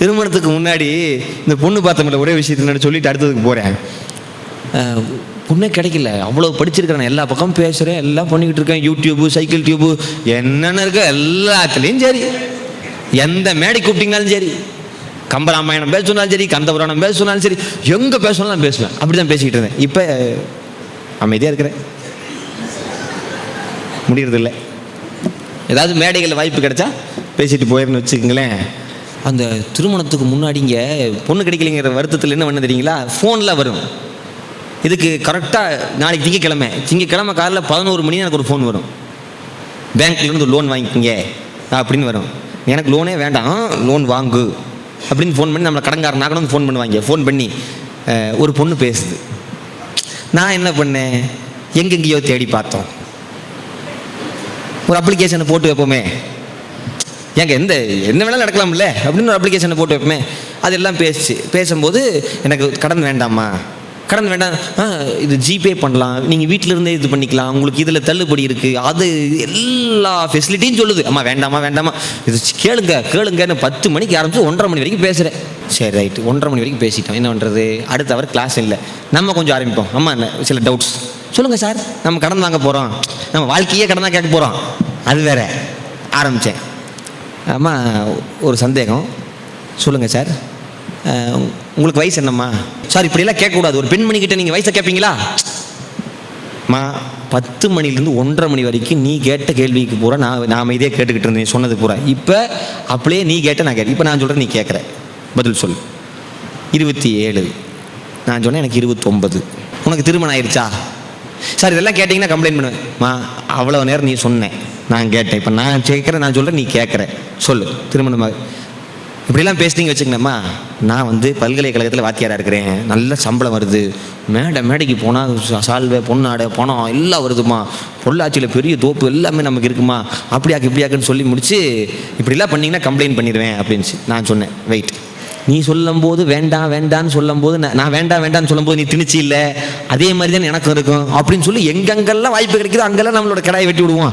திருமணத்துக்கு முன்னாடி இந்த பொண்ணு பார்த்தமில்ல ஒரே விஷயத்தில் சொல்லிட்டு அடுத்ததுக்கு போகிறேன் பொண்ணே கிடைக்கல. அவ்வளோ படிச்சிருக்கிறேன் எல்லா பக்கமும் பேசுகிறேன் எல்லாம் பண்ணிக்கிட்டு இருக்கேன். யூடியூப்பு சைக்கிள் டியூப்பு என்னென்ன இருக்கோ எல்லாத்துலேயும் சரி. எந்த மேடை கூப்பிட்டிங்கனாலும் சரி. கம்பராமாயணம் பேச சொன்னாலும் சரி கந்தபுராணம் பேச சொன்னாலும் சரி. எங்கே பேச பேசுவேன். அப்படி தான் பேசிக்கிட்டு இருந்தேன். இப்போ அமைதியாக இருக்கிறேன். முடியறதில்லை. ஏதாவது மேடைகளில் வாய்ப்பு கிடைச்சா பேசிட்டு போயிருந்து வச்சுக்கோங்களேன். அந்த திருமணத்துக்கு முன்னாடிங்க பொண்ணு கிடைக்கலைங்கிற வருத்தத்தில் என்ன பண்ண தெரியுங்களா? ஃபோனில் வரும். இதுக்கு கரெக்டாக நாளைக்கு திங்கக்கிழமை. திங்கக்கிழமை காலையில் பதினோரு மணி எனக்கு ஒரு ஃபோன் வரும். பேங்க்லேருந்து லோன் வாங்கிக்கிங்க அப்படின்னு வரும். எனக்கு லோனே வேண்டாம். லோன் வாங்கு. அப்படின்னு ஃபோன் பண்ணி நம்மளை கடன்காரனாக்கணும் ஃபோன் பண்ணுவாங்க. ஃபோன் பண்ணி ஒரு பொண்ணு பேசுது. நான் என்ன பண்ணேன்? எங்கெங்கேயோ தேடி பார்த்தோம். ஒரு அப்ளிகேஷனை போட்டு வைப்போமே. ஏங்க எந்த என்ன வேணாலும் நடக்கலாம்ல? அப்படின்னு ஒரு அப்ளிகேஷனை போட்டு வைப்போமே. அதெல்லாம் பேசிச்சு பேசும்போது எனக்கு கடன் வேண்டாமா கடன் வேண்டாம். ஆ இது ஜிபே பண்ணலாம். நீங்கள் வீட்டில் இருந்தே இது பண்ணிக்கலாம். உங்களுக்கு இதில் தள்ளுபடி இருக்குது அது எல்லா ஃபெசிலிட்டியும் சொல்லுது. அம்மா வேண்டாமா வேண்டாமா இது கேளுங்க கேளுங்கன்னு பத்து மணிக்கு ஆரம்பிச்சு ஒன்றரை மணி வரைக்கும் பேசுகிறேன் சரி ரைட்டு ஒன்றரை மணி வரைக்கும் பேசிட்டோம். என்ன பண்ணுறது அடுத்த அவர் கிளாஸ் இல்லை. நம்ம கொஞ்சம் ஆரம்பிப்போம். அம்மா என்ன சில டவுட்ஸ் சொல்லுங்கள் சார் நம்ம கடன் வாங்க போகிறோம் நம்ம வாழ்க்கையே கடன் தான் கேட்க போகிறோம் அது வேற. ஆரம்பித்தேன் அம்மா ஒரு சந்தேகம். சொல்லுங்கள் சார் உங்களுக்கு வயசு என்னம்மா? சார் இப்படியெல்லாம் கேட்கக்கூடாது. ஒரு பெண்மணிக்கிட்ட நீங்கள் வயசை கேட்பீங்களா? அம்மா பத்து மணிலேருந்து ஒன்றரை மணி வரைக்கும் நீ கேட்ட கேள்விக்கு பூரா நான் நாம் இதே கேட்டுக்கிட்டு இருந்தேன் சொன்னது பூரா. இப்போ அப்படியே நீ கேட்ட நான் கேட்டேன் இப்போ நான் சொல்கிறேன் நீ கேட்குற. பதில் சொல் இருபத்தி ஏழு. நான் சொன்னேன் எனக்கு இருபத்தொம்பது உனக்கு திருமணம் ஆயிடுச்சா? சார் இதெல்லாம் கேட்டிங்கன்னா கம்ப்ளைண்ட் பண்ணுவேன். மா அவ்வளோ நேரம் நீ சொன்னேன். நான் கேட்டேன். இப்போ நான் கேட்குறேன் நான் சொல்கிறேன் நீ கேட்குற. சொல்லு திருமணமாக இப்படிலாம் பேசுனீங்க வச்சுக்கங்கம்மா நான் வந்து பல்கலைக்கழகத்தில் வாத்தியாராக இருக்கிறேன். நல்ல சம்பளம் வருது. மேடை மேடைக்கு போனால் சால்வை பொன்னாடை பணம் எல்லாம் வருதுமா? பொள்ளாச்சியில் பெரிய தோப்பு எல்லாமே நமக்கு இருக்குமா? அப்படியாக்கு இப்படியாக்குன்னு சொல்லி முடிச்சு இப்படிலாம் பண்ணிங்கன்னா கம்ப்ளைண்ட் பண்ணிடுவேன் அப்படின்ச்சு நான் சொன்னேன் வெயிட் நீ சொல்லும் போது வேண்டாம் வேண்டான்னு சொல்லும்போது நான் நான் வேண்டாம் வேண்டாம்னு சொல்லும்போது நீ திணிச்சு இல்லை. அதே மாதிரி தான் எனக்கும் இருக்கும். அப்படின்னு சொல்லி எங்கெங்கெல்லாம் வாய்ப்பு கிடைக்குதோ அங்கெல்லாம் நம்மளோட கடாயை வெட்டி விடுவோம்.